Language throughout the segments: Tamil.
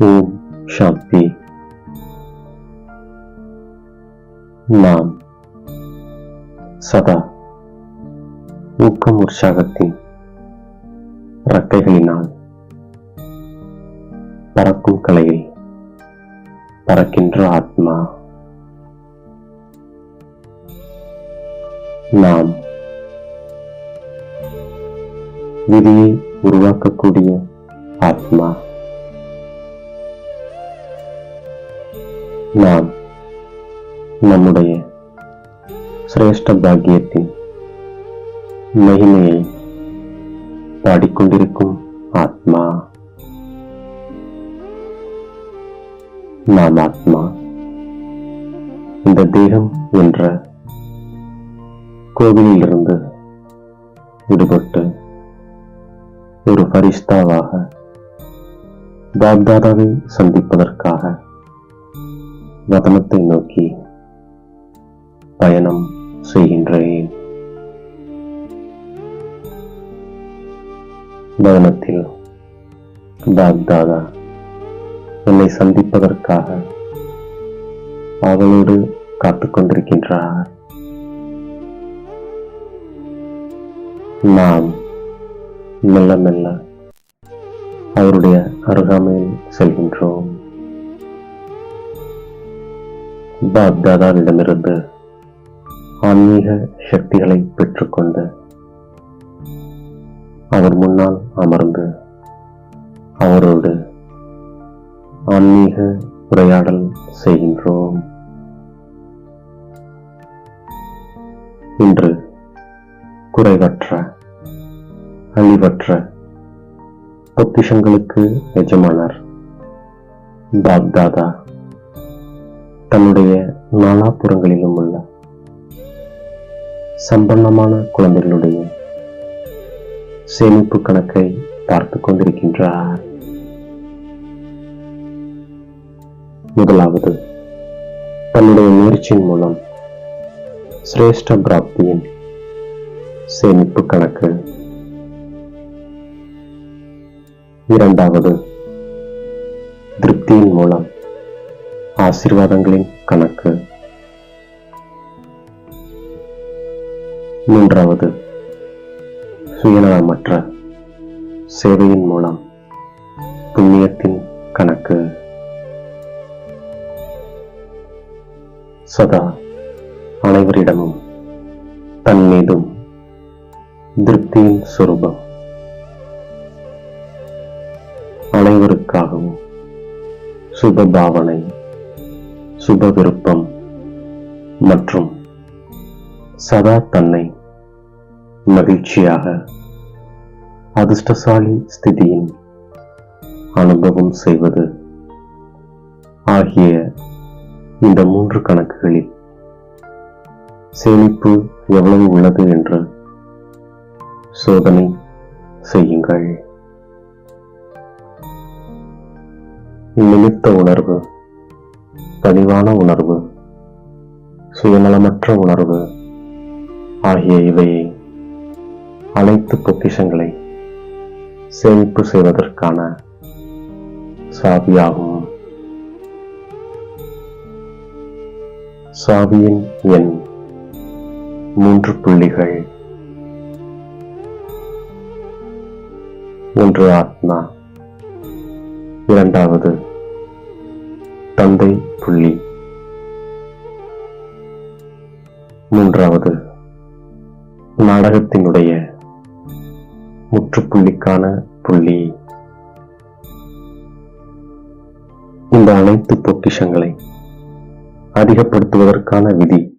ஓம் சாந்தி நாம் சதா ஊக்கம் உற்சாகத்தின் இறக்கைகளினால் பறக்கும் கலையில் பறக்கின்ற ஆத்மா. நாம் விதியை உருவாக்கக்கூடிய ஆத்மா. நாம் நம்முடைய சிரேஷ்ட பாக்கியத்தின் மகிமையை பாடிக்கொண்டிருக்கும் ஆத்மா. நாம் ஆத்மா. இந்த தேகம் என்ற கோவிலிலிருந்து விடுபட்டு ஒரு பரிஸ்தாவாக பாப்தாதாவை சந்திப்பதற்காக வதனத்தை நோக்கி பயணம் செய்கின்றேன். வதனத்தில் பாப்தாதா என்னை சந்திப்பதற்காக அவளோடு காத்துக்கொண்டிருக்கின்றார் நாம் மெல்ல மெல்ல அவருடைய அருகாமையில் செல்கின்றோம். பாப்தாதாவிடமிருந்து ஆன்மீக சக்திகளை பெற்றுக்கொண்டு அவர் முன்னால் அமர்ந்து அவரோடு ஆன்மீக உரையாடல் செய்கின்றோம். இன்று குறைவற்ற அழிவற்ற பொக்கிஷங்களுக்கு எஜமானர் பாப்தாதா தன்னுடைய நாலாபுறங்களிலும் உள்ள சம்பன்னமான குழந்தைகளுடைய சேமிப்பு கணக்கை பார்த்து கொண்டிருக்கின்றார். முதலாவது தன்னுடைய முயற்சியின் மூலம் சிரேஷ்ட பிராப்தியின் சேமிப்பு கணக்கு. இரண்டாவது திருப்தியின் மூலம் ஆசீர்வாதங்களின் கணக்கு. மூன்றாவது சுயநலமற்ற சேவையின் மூலம் புண்ணியத்தின் கணக்கு. சதா அனைவரிடமும் தன் மீதும் திருப்தியின் சுரூபம். அனைவருக்காகவும் சுப பாவனை சுப விருப்பம் மற்றும் சதா தன்னை மகிழ்ச்சியாக அதிர்ஷ்டசாலி ஸ்திதியின் அனுபவம் செய்வது ஆகிய இந்த மூன்று கணக்குகளில் சேமிப்பு எவ்வளவு உள்ளது என்று சோதனை செய்யுங்கள். நிமித்த உணர்வு பணிவான உணர்வு சுயநலமற்ற உணர்வு ஆகிய இவையை அனைத்து பொக்கிஷங்களை சேமிப்பு செய்வதற்கான சாவியாகும். சாவியின் எண் மூன்று புள்ளிகள். ஒன்று ஆத்மா இரண்டாவது தந்தை மூன்றாவது நாடகத்தினுடைய முற்றுப்புள்ளிக்கான புள்ளி. இந்த அனைத்து பொக்கிஷங்களை அதிகப்படுத்துவதற்கான விதி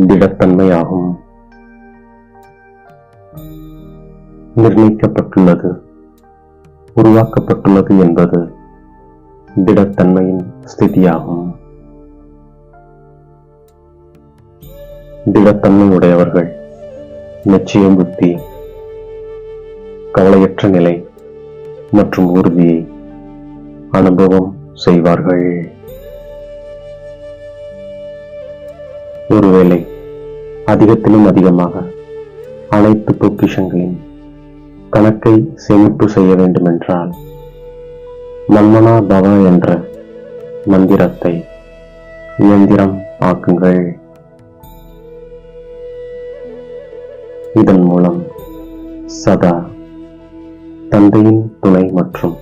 திடத்தன்மையாகும். நிர்ணயிக்கப்பட்டுள்ளது உருவாக்கப்பட்டுள்ளது என்பது திடத்தன்மையின் ஸ்திதியாகும். திடத்தன்மை உடையவர்கள் நிச்சய புத்தி கவலையற்ற நிலை மற்றும் உறுதியை அனுபவம் செய்வார்கள். ஒருவேளை அதிகத்திலும் அதிகமாக அனைத்து பொக்கிஷங்களின் கணக்கை சேமிப்பு செய்ய வேண்டுமென்றால் மன்மனா பவ என்ற மந்திரத்தை இயந்திரம் ஆக்குங்கள். இதன் மூலம் சதா தந்தையின் துணை மற்றும்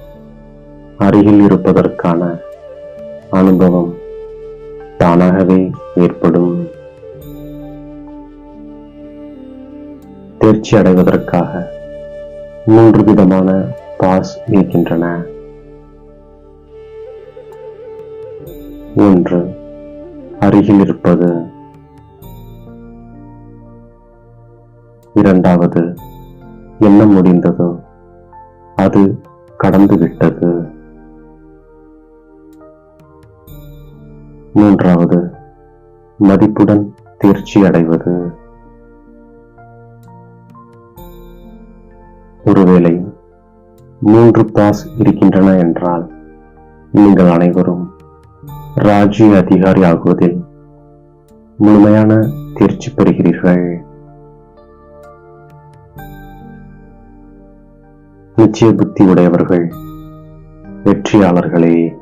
அருகில் இருப்பதற்கான அனுபவம் தானாகவே ஏற்படும். தேர்ச்சி அடைவதற்காக மூன்று விதமான பாஸ் இருக்கின்றன. ஒன்று அருகில் இருப்பது இரண்டாவது என்ன முடிந்ததோ அது கடந்து விட்டது மூன்றாவது மதிப்புடன் தேர்ச்சி அடைவது. ஒருவேளை மூன்று பாஸ் இருக்கின்றன என்றால் நீங்கள் அனைவரும் ராஜ்ய அதிகாரி ஆகுவதில் முழுமையான தேர்ச்சி பெறுகிறீர்கள். நிச்சய புத்தி உடையவர்கள் வெற்றியாளர்களே.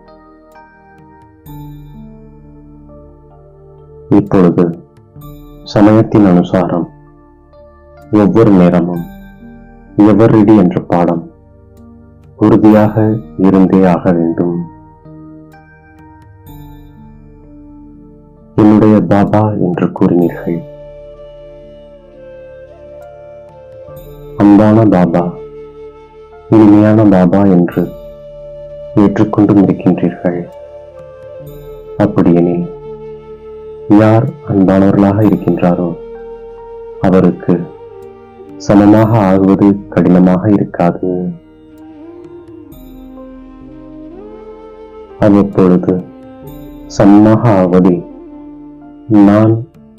இப்பொழுது சமயத்தின் அனுசாரம் ஒவ்வொரு நேரமும் எவரிடி என்ற பாடம் உறுதியாக இருந்தே ஆக வேண்டும். என்னுடைய பாபா என்று கூறினீர்கள். அன்பான பாபா இனிமையான பாபா என்று ஏற்றுக்கொண்டும் இருக்கின்றீர்கள் அப்படியெனில் யார் அன்பானவர்களாக இருக்கின்றாரோ அவருக்கு சமமாக ஆகுவது கடினமாக இருக்காது. அவ்வப்பொழுது சமமாக ஆவதில் நான்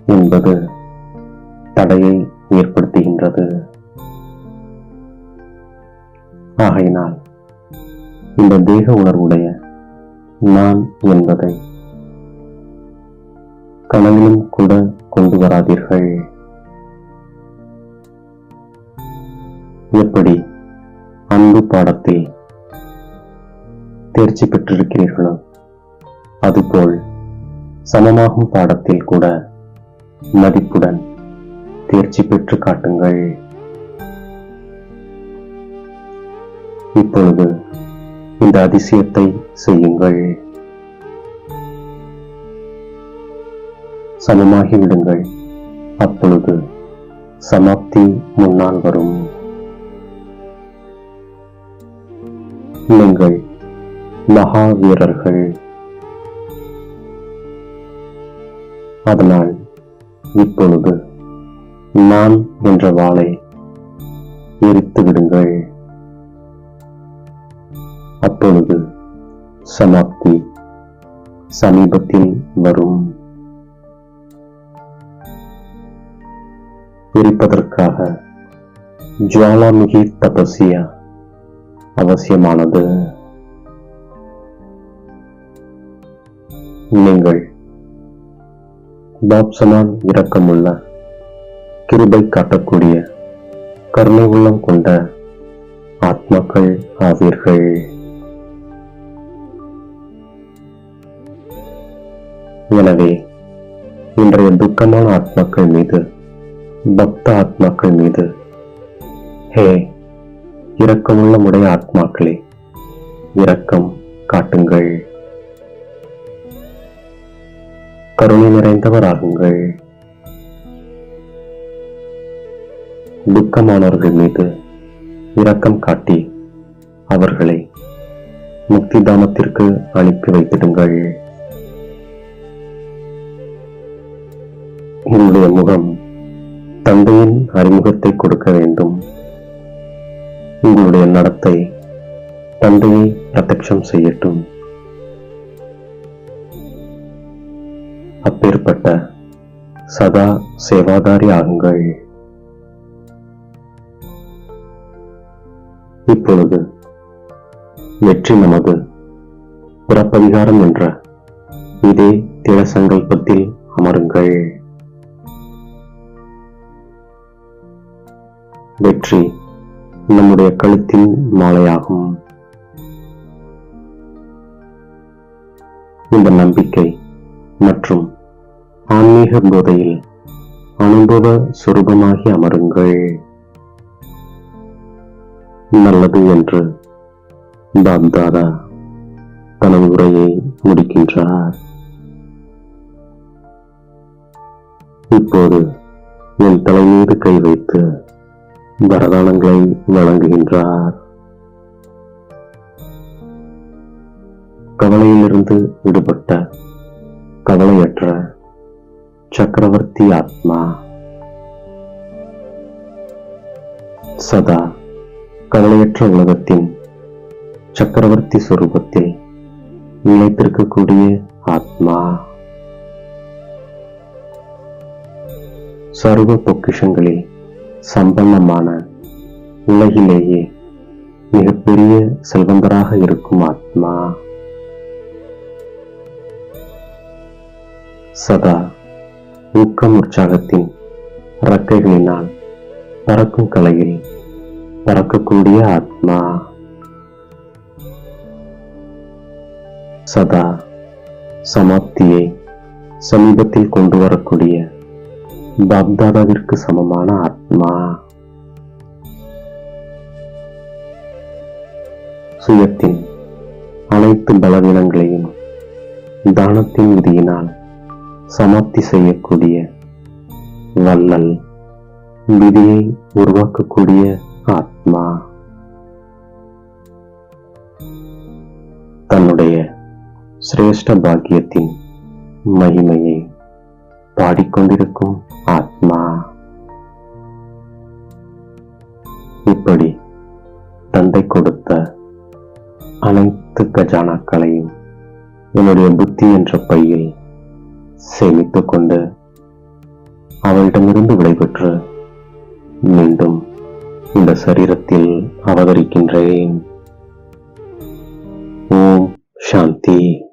என்பது தடையை ஏற்படுத்துகின்றது. ஆகையினால் இந்த தேக உணர்வுடைய நான் என்பதை கனவிலும் கூட கொண்டு வராதீர்கள். எப்படி அன்பு பாடத்தில் தேர்ச்சி பெற்றிருக்கிறீர்களோ அதுபோல் சமமாகும் பாடத்தில் கூட மதிப்புடன் தேர்ச்சி பெற்று காட்டுங்கள். இப்பொழுது இந்த அதிசயத்தை செய்யுங்கள். சமமாகி விடுங்கள். அப்பொழுது சமாப்தி முன்னால் வரும். நீங்கள் மகா வீரர்கள். அதனால் இப்பொழுது நான் என்ற வாளை எரித்து விடுங்கள். அப்பொழுது சமாப்தி. சமீபத்தில் வரும். பிரிப்பதற்காக ஜுவாலாமுகி தபசியா அவசியமானது. நீங்கள் பாப்சமான் இரக்கமுள்ள கிருபை காட்டக்கூடிய கருணை உள்ளம் கொண்ட ஆத்மாக்கள் ஆவீர்கள். எனவே இன்றைய துக்கமான ஆத்மாக்கள் மீது பக்த ஆத்மாக்கள் மீது ஹே இரக்கமுள்ள உடைய ஆத்மாக்களே இரக்கம் காட்டுங்கள். கருணை நிறைந்தவராகுங்கள். துக்கமானவர்கள் மீது இரக்கம் காட்டி அவர்களை முக்தி தாமத்திற்கு அனுப்பி வைத்திடுங்கள். கொடுக்க வேண்டும். உங்களுடைய நடத்தை தந்தையை பிரத்யட்சம் செய்யட்டும். அப்பேற்பட்ட சதா சேவாதாரி ஆகுங்கள். இப்பொழுது வெற்றி நமது புறப்பதிகாரம் என்ற இதே திட சங்கல்பத்தில் அமருங்கள். வெற்றி நம்முடைய கழுத்தின் மாலையாகும். இந்த நம்பிக்கை மற்றும் ஆன்மீக போதையில் அனுபவ சுரூபமாகி அமருங்கள். நல்லது என்று பாப்தாதா தனது உரையை முடிக்கின்றார். இப்போது என் தலை மீது கை வைத்து வரதானங்களை வழங்குகின்றார். கவலையிலிருந்து விடுபட்ட கவலையற்ற சக்கரவர்த்தி ஆத்மா சதா கவலையற்ற உலகத்தின் சக்கரவர்த்தி சொரூபத்தில் நிலைத்திருக்கக்கூடிய ஆத்மா. சர்வ பொக்கிஷங்களில் சம்பன்னமான உலகிலேயே மிகப்பெரிய செல்வந்தராக இருக்கும் ஆத்மா சதா ஊக்கம் உற்சாகத்தின் இறக்கைகளினால் பறக்கும் கலையில் பறக்கக்கூடிய ஆத்மா. சதா சமாப்தியை சமீபத்தில் கொண்டு வரக்கூடிய பாப்தாதாவிற்கு சமமான ஆத்மா. சுயத்தின் அனைத்து பலவீனங்களையும் தானத்தின் விதியினால் சமாப்தி செய்யக்கூடிய வள்ளல் விதியை உருவாக்கக்கூடிய ஆத்மா தன்னுடைய சிரேஷ்ட பாக்கியத்தின் மகிமையை பாடிக்கொண்டிருக்கும் ஆத்மா. இப்படி தந்தை கொடுத்த அனைத்து கஜானாக்களையும் என்னுடைய புத்தி என்ற பையில் சேமித்துக் கொண்டு அவளிடமிருந்து விடைபெற்று மீண்டும் இந்த சரீரத்தில் அவதரிக்கின்றேன். ஓம் சாந்தி.